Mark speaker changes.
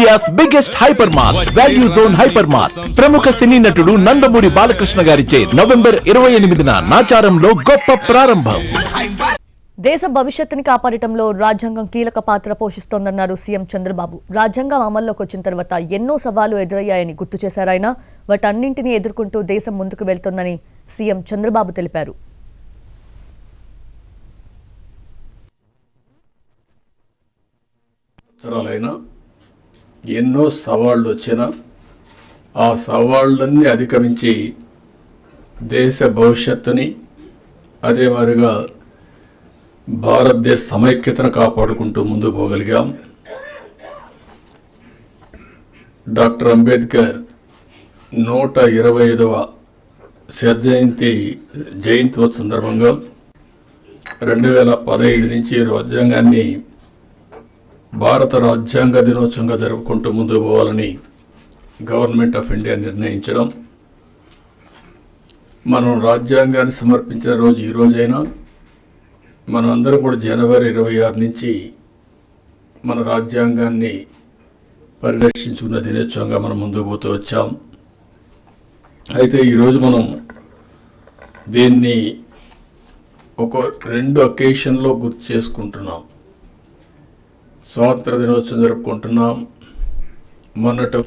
Speaker 1: India's biggest hyper mart value zone hyper mart ప్రముఖ సినీ నటుడు నందమూరి బాలకృష్ణ గారిచే నవంబర్ ఇరవై ఎనిమిదిన నాచారంలో గొప్ప ప్రారంభం.
Speaker 2: దేశ భవిష్యత్తుని కాపాడటంలో రాజ్యాంగం కీలక పాత్ర పోషిస్తోందన్నారు సీఎం చంద్రబాబు. రాజ్యాంగం అమల్లోకి వచ్చిన తర్వాత ఎన్నో సవాలు ఎదురయ్యాయని గుర్తు చేశారు ఆయన. వాటన్నింటినీ ఎదుర్కొంటూ దేశం ముందుకు వెళ్తోందని సీఎం చంద్రబాబు తెలిపారు.
Speaker 3: ఎన్నో సవాళ్ళు వచ్చినా ఆ సవాళ్ళన్నీ అధిగమించి దేశ భవిష్యత్తుని అదే మాదిరిగా భారతదేశ సమైక్యతను కాపాడుకుంటూ ముందుకు పోగలిగాం. డాక్టర్ అంబేద్కర్ నూట ఇరవై ఐదవ జయంతి జయంతి సందర్భంగా రెండు వేల పదహైదు నుంచి రాజ్యాంగాన్ని భారత రాజ్యాంగ దినోత్సవంగా జరుపుకుంటూ ముందుకు పోవాలని గవర్నమెంట్ ఆఫ్ ఇండియా నిర్ణయించడం మనం రాజ్యాంగాన్ని సమర్పించిన రోజు ఈ రోజైనా మనం కూడా జనవరి ఇరవై ఆరు నుంచి మన రాజ్యాంగాన్ని పరిరక్షించుకున్న దినోత్సవంగా మనం ముందుకు పోతూ వచ్చాం. అయితే ఈరోజు మనం దీన్ని ఒక రెండు అకేషన్లో గుర్తు చేసుకుంటున్నాం. స్వాతంత్ర దినోత్సవం జరుపుకుంటున్నాం. మొన్నటి